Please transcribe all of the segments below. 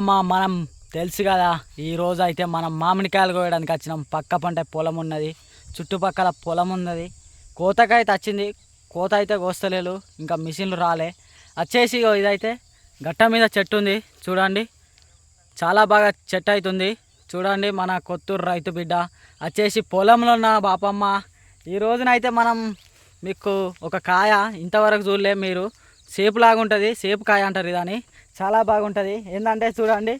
అమ్మ మనం తెలుసు కదా ఈ అయితే మనం మామిడికాయలు కోయడానికి వచ్చినాం. పక్క పంట పొలం ఉన్నది చుట్టుపక్కల పొలం ఉన్నది. కోతకైతే వచ్చింది కోత అయితే కోస్తలేదు ఇంకా మిషన్లు రాలే. వచ్చేసి ఇగో ఇదైతే గట్ట మీద చెట్టు ఉంది చూడండి. చాలా బాగా చెట్టు అవుతుంది చూడండి మన కొత్తూరు రైతు బిడ్డ. వచ్చేసి పొలంలో ఉన్న బాపమ్మ. ఈ రోజునైతే మనం మీకు ఒక కాయ ఇంతవరకు చూడలే మీరు. సేపు లాగా ఉంటుంది సేపు కాయ అంటారు ఇదని. చాలా బాగుంటుంది. ఏంటంటే చూడండి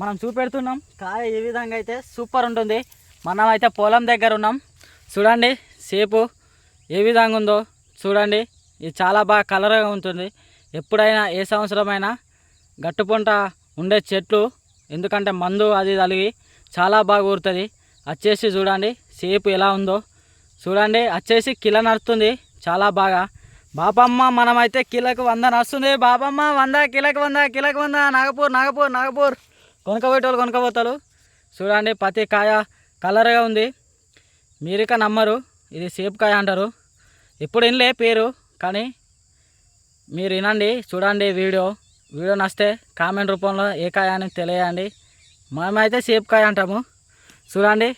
మనం చూపెడుతున్నాం కాయ ఏ విధంగా అయితే సూపర్ ఉంటుంది. మనం అయితే పొలం దగ్గర ఉన్నాం. చూడండి సేపు ఏ విధంగా ఉందో చూడండి. ఇది చాలా బాగా కలర్గా ఉంటుంది. ఎప్పుడైనా ఏ సంవత్సరమైనా గట్టుపంట ఉండే చెట్లు ఎందుకంటే మందు అది తలిగి చాలా బాగా ఊరుతుంది. వచ్చేసి చూడండి సేపు ఎలా ఉందో. చూడండి వచ్చేసి కిల నడుస్తుంది చాలా బాగా. బాపమ్మ మనమైతే కిలకు వంద నడుస్తుంది బాపమ్మ వంద కిలకు వంద కిలకు వంద. నాగపూర్ నాగపూర్ నాగపూర్. కొనుకపోయేటోళ్ళు కొనుకపోతారు చూడండి ప్రతి కాయ కలర్గా ఉంది. మీరిక నమ్మరు. ఇది సేపు కాయ అంటారు. ఎప్పుడు వినలే పేరు కానీ మీరు వినండి. చూడండి వీడియో. వీడియో నస్తే కామెంట్ రూపంలో ఏ కాయ అని తెలియండి. మేమైతే సేపు కాయ అంటాము. చూడండి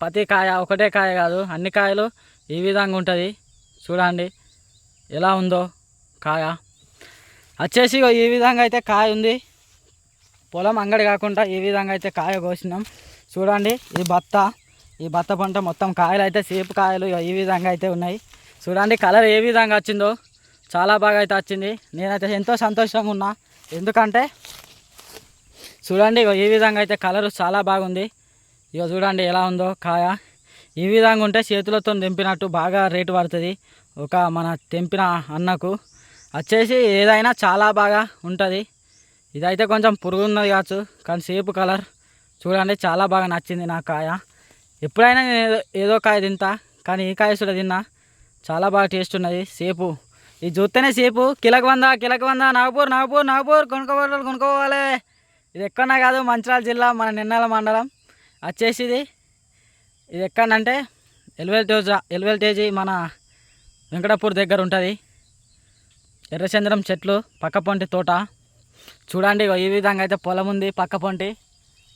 ప్రతి కాయ ఒకటే కాయ కాదు. అన్ని కాయలు ఈ విధంగా ఉంటుంది. చూడండి. ఎలా ఉందో కాయ. వచ్చేసి ఇగో ఈ విధంగా అయితే కాయ ఉంది. పొలం అంగడి కాకుండా ఈ విధంగా అయితే కాయ కోసినాం. చూడండి ఈ బత్త ఈ బత్త పంట మొత్తం కాయలు అయితే సేపు కాయలు ఇగో ఈ విధంగా అయితే ఉన్నాయి. చూడండి కలర్ ఏ విధంగా వచ్చిందో చాలా బాగా అయితే వచ్చింది. నేనైతే ఎంతో సంతోషంగా ఉన్నా. ఎందుకంటే చూడండి ఇగో ఈ విధంగా అయితే కలర్ చాలా బాగుంది. ఇగో చూడండి ఎలా ఉందో కాయ. ఈ విధంగా ఉంటే చేతులతో దింపినట్టు బాగా రేటు పడుతుంది. ఒక మన తెంపిన అన్నకు వచ్చేసి ఏదైనా చాలా బాగా ఉంటుంది. ఇదైతే కొంచెం పురుగు ఉన్నది కావచ్చు కానీ సేపు కలర్ చూడండి చాలా బాగా నచ్చింది నా కాయ. ఎప్పుడైనా నేను ఏదో ఏదో కాయ తింటా కానీ ఈ కాయ కూడా తిన్నా చాలా బాగా టేస్ట్ ఉన్నది సేపు. ఇది చూస్తేనే సేపు కిలక వంద కిలక వంద నాగపూర్ నాగపూర్ నాగపూర్ కొనుక్కోవాలి కొనుక్కోవాలి. ఇది ఎక్కడన్నా కాదు మంచిర్యాల జిల్లా మన నిన్నల మండలం. వచ్చేసి ఇది ఇది ఎక్కడంటే ఎల్వెల్టేజ్ ఎల్వెల్టేజీ మన వెంకటాపూర్ దగ్గర ఉంటుంది. ఎర్రచంద్రం చెట్లు పక్క పొంటి తోట. చూడండి ఇగో ఈ విధంగా అయితే పొలం ఉంది పక్క పొంటి.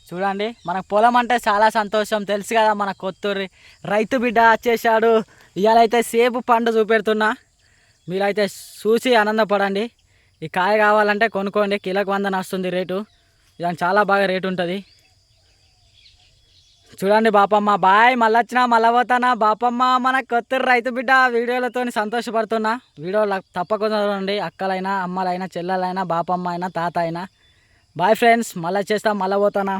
చూడండి మనకు పొలం అంటే చాలా సంతోషం. తెలుసు కదా మన కొత్తూరి రైతు బిడ్డ వచ్చేసాడు. ఇవాళైతే సేపు పండు చూపెడుతున్నా. మీరైతే చూసి ఆనందపడండి. ఈ కాయ కావాలంటే కొనుక్కోండి కిలోకి వంద వస్తుంది రేటు. దానికి చాలా బాగా రేటు ఉంటుంది. చూడండి బాపమ్మ బాయ్ మళ్ళీ వచ్చినా మళ్ళీ పోతానా బాపమ్మ మన కొత్త రైతు బిడ్డ వీడియోలతో సంతోషపడుతున్నా. వీడియోలు తప్పకుండా చూడండి. అక్కలైనా అమ్మలైనా చెల్లెలైనా బాపమ్మ అయినా తాత అయినా. బాయ్ ఫ్రెండ్స్ మళ్ళీ చేస్తా మళ్ళీ పోతానా